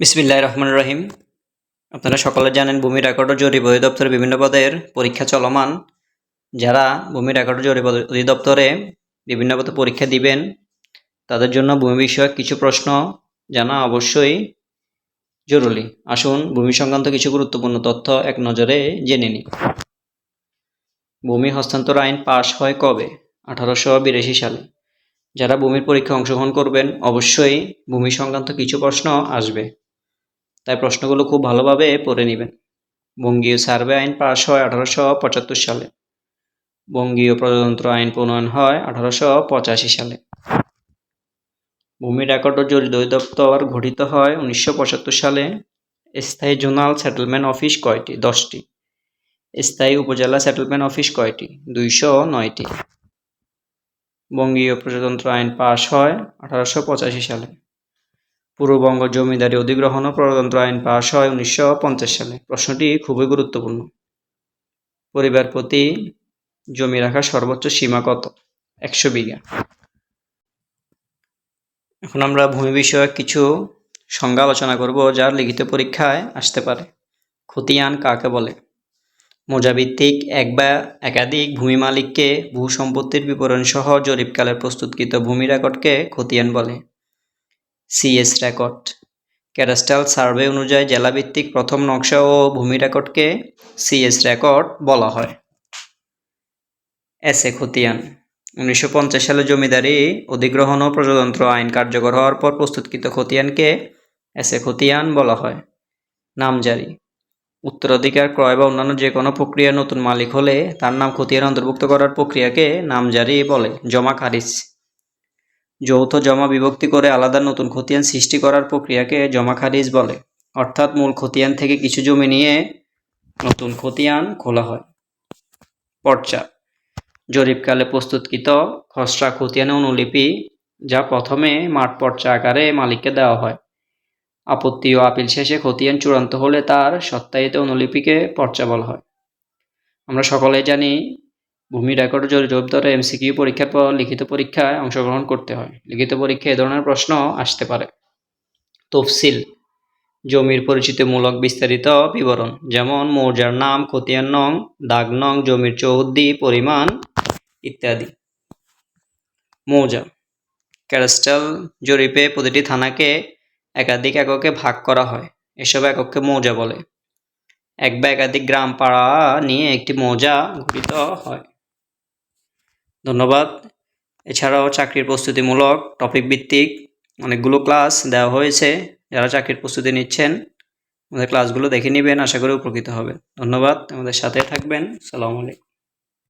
বিসমিল্লাহ রহমান রহিম। আপনারা সকলে জানেন ভূমি রেকর্ড ও জরিপ অধিদপ্তরে বিভিন্ন পদের পরীক্ষা চলমান। যারা ভূমি রেকর্ড ও জরিপ অধিদপ্তরে বিভিন্ন পদে পরীক্ষা দিবেন, তাদের জন্য ভূমি বিষয়ক কিছু প্রশ্ন জানা অবশ্যই জরুরি। আসুন ভূমি সংক্রান্ত কিছু গুরুত্বপূর্ণ তথ্য এক নজরে জেনে নিই। ভূমি হস্তান্তর আইন পাশ হয় কবে? আঠারোশো বিরাশি সালে। যারা ভূমির পরীক্ষায় অংশগ্রহণ করবেন, অবশ্যই ভূমি সংক্রান্ত কিছু প্রশ্ন আসবে। তাই প্রশ্নগুলো খুব ভালোভাবে পড়ে নেবেন। বঙ্গীয় সার্ভে আইন পাশ হয় আঠারোশো পঁচাত্তর সালে। বঙ্গীয় প্রজাতন্ত্র আইন প্রণয়ন হয় আঠারোশো পঁচাশি সালে। ভূমি রেকর্ড ও জরিপ দপ্তর গঠিত হয় উনিশশো পঁচাত্তর সালে। স্থায়ী জোনাল সেটেলমেন্ট অফিস কয়টি? দশটি। স্থায়ী উপজেলা সেটেলমেন্ট অফিস কয়টি? দুইশো নয়টি। বঙ্গীয় প্রজাতন্ত্র আইন পাশ হয় আঠারোশো পঁচাশি সালে। পূর্ববঙ্গ জমিদারি অধিগ্রহণ ও প্রজাতন্ত্র আইন পাশ হয় উনিশশো পঞ্চাশ সালে। প্রশ্নটি খুবই গুরুত্বপূর্ণ। পরিবার প্রতি জমি রাখার সর্বোচ্চ সীমা কত? একশো বিঘা। এখন আমরা ভূমি বিষয়ক কিছু সংজ্ঞা আলোচনা করব, যার লিখিত পরীক্ষায় আসতে পারে। খতিয়ান কাকে বলে? মোজাভিত্তিক এক বা একাধিক ভূমি মালিককে ভূ সম্পত্তির বিবরণ সহ জরিপকালে প্রস্তুতকৃত ভূমি রেকর্ডকে খতিয়ান বলে। সিএস রেকর্ড ক্যাডাস্ট্রাল সার্ভে অনুযায়ী জেলাভিত্তিক প্রথম নকশা ও ভূমি রেকর্ডকে সিএস রেকর্ড বলা হয়। এসে খতিয়ান। উনিশশো পঞ্চাশ সালে জমিদারি, অধিগ্রহণ ও প্রজাতন্ত্র আইন কার্যকর হওয়ার পর প্রস্তুতকৃত খতিয়ানকে এসে খতিয়ান বলা হয়। নামজারি উত্তরাধিকার, ক্রয় বা অন্যান্য যে কোনো প্রক্রিয়ার নতুন মালিক হলে তার নাম খতিয়ান অন্তর্ভুক্ত করার প্রক্রিয়াকে নামজারি বলে, জমা খারিজ। যৌথ জমা বিভক্তি করে আলাদা নতুন খতিয়ান সৃষ্টি করার প্রক্রিয়াকে জমা খারিজ বলে। অর্থাৎ মূল খতিয়ান থেকে কিছু জমি নিয়ে নতুন খতিয়ান খোলা হয়। পর্চা। জরিপকালে প্রস্তুতকৃত খসড়া খতিয়ানের অনুলিপি যা প্রথমে মাঠ পর্চা আকারে মালিককে দেওয়া হয়। আপত্তি ও আপিল শেষে খতিয়ান চূড়ান্ত হলে তার সত্যায়িত অনুলিপিকে পর্চা বলা হয়। আমরা সকলে জানি ভূমি রেকর্ড জরিপ দপ্তরে এমসিকিউ পরীক্ষার পর লিখিত পরীক্ষায় অংশগ্রহণ করতে হয়। লিখিত পরীক্ষায় এ ধরনের প্রশ্ন আসতে পারে। তফসিল। জমির পরিচিতিমূলক বিস্তারিত বিবরণ, যেমন মৌজার নাম, খতিয়ান নং, দাগ নং, জমির চৌহদ্দি, পরিমাণ ইত্যাদি। মৌজা। ক্যাডাস্ট্রাল জরিপে প্রতিটি থানাকে একাধিক এককে ভাগ করা হয়। এসব এককে মৌজা বলে। এক বা একাধিক গ্রাম পাড়া নিয়ে একটি মৌজা গঠিত হয়। ধন্যবাদ। এছাড়াও চাকরির প্রস্তুতিমূলক টপিক ভিত্তিক অনেকগুলো ক্লাস দেওয়া হয়েছে, যারা চাকরির প্রস্তুতি নিচ্ছেন, আমাদের ক্লাসগুলো দেখে নেবেন, আশা করি উপকৃত হবে ধন্যবাদ, আমাদের সাথে থাকবেন, সালামু আলাইকুম।